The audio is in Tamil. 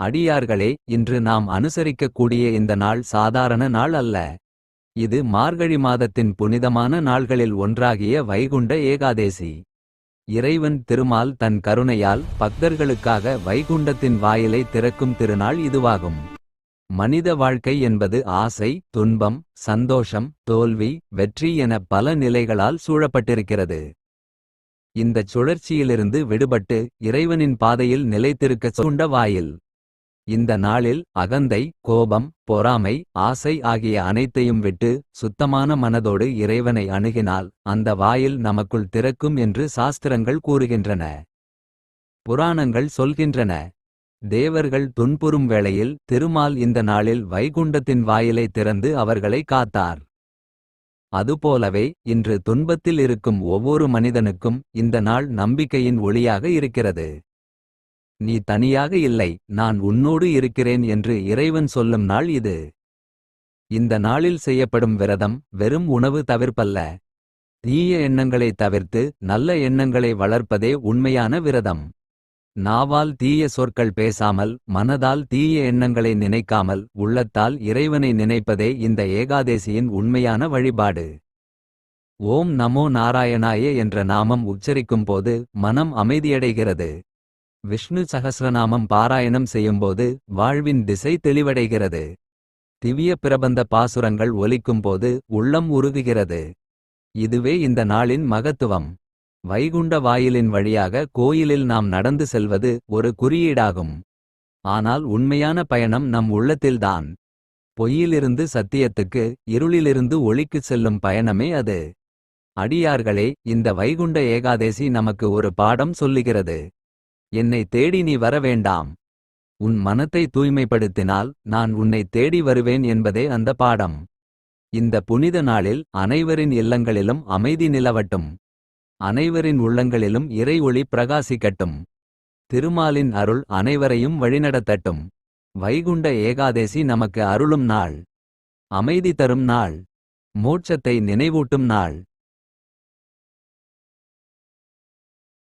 அடியார்களே இன்று நாம் அனுசரிக்கக்கூடிய இந்த நாள் சாதாரண நாள் அல்ல. இது மார்கழி மாதத்தின் புனிதமான நாள்களில் ஒன்றாகிய வைகுண்ட ஏகாதேசி. இறைவன் திருமால் தன் கருணையால் பக்தர்களுக்காக வைகுண்டத்தின் வாயிலை திறக்கும் திருநாள் இதுவாகும். மனித வாழ்க்கை என்பது ஆசை துன்பம் சந்தோஷம் தோல்வி வெற்றி என பல நிலைகளால் சூழப்பட்டிருக்கிறது. இந்தச் சுழற்சியிலிருந்து விடுபட்டு இறைவனின் பாதையில் நிலைத்திருக்கச் சூண்ட வாயில். இந்த நாளில் அகந்தை கோபம் பொறாமை ஆசை ஆகிய அனைத்தையும் விட்டு சுத்தமான மனதோடு இறைவனை அணுகினால் அந்த வாயில் நமக்குள் திறக்கும் என்று சாஸ்திரங்கள் கூறுகின்றன. புராணங்கள் சொல்கின்றன. தேவர்கள் துன்புறும் வேளையில் திருமால் இந்த நாளில் வைகுண்டத்தின் வாயிலை திறந்து அவர்களை காத்தார். அதுபோலவே இன்று துன்பத்தில் இருக்கும் ஒவ்வொரு மனிதனுக்கும் இந்த நாள் நம்பிக்கையின் ஒளியாக இருக்கிறது. நீ தனியாக இல்லை நான் உன்னோடு இருக்கிறேன் என்று இறைவன் சொல்லும் நாள் இது. இந்த நாளில் செய்யப்படும் விரதம் வெறும் உணவு தவிர்ப்பல்ல. தீய எண்ணங்களை தவிர்த்து நல்ல எண்ணங்களை வளர்ப்பதே உண்மையான விரதம். நாவால் தீய சொற்கள் பேசாமல் மனதால் தீய எண்ணங்களை நினைக்காமல் உள்ளத்தால் இறைவனை நினைப்பதே இந்த ஏகாதேசியின் உண்மையான வழிபாடு. ஓம் நமோ நாராயணாய என்ற நாமம் உச்சரிக்கும்போது மனம் அமைதியடைகிறது. விஷ்ணு சகசிரநாமம் பாராயணம் செய்யும்போது வாழ்வின் திசை தெளிவடைகிறது. திவ்ய பிரபந்த பாசுரங்கள் ஒலிக்கும்போது உள்ளம் உருகுகிறது. இதுவே இந்த நாளின் மகத்துவம். வைகுண்ட வாயிலின் வழியாக கோயிலில் நாம் நடந்து செல்வது ஒரு குறியீடாகும். ஆனால் உண்மையான பயணம் நம் உள்ளத்தில்தான். பொய்யிலிருந்து சத்தியத்துக்கு இருளிலிருந்து ஒளிக்குச் செல்லும் பயணமே அது. அடியார்களே இந்த வைகுண்ட ஏகாதேசி நமக்கு ஒரு பாடம் சொல்லுகிறது. என்னை தேடி நீ வரவேண்டாம் உன் மனத்தை தூய்மைப்படுத்தினால் நான் உன்னை தேடி வருவேன் என்பதே அந்த பாடம். இந்த புனித நாளில் அனைவரின் இல்லங்களிலும் அமைதி நிலவட்டும். அனைவரின் உள்ளங்களிலும் இறை ஒளி பிரகாசிக்கட்டும். திருமாலின் அருள் அனைவரையும் வழிநடத்தட்டும். வைகுண்ட ஏகாதேசி நமக்கு அருளும் நாள். அமைதி தரும் நாள். மோட்சத்தை நினைவூட்டும் நாள்.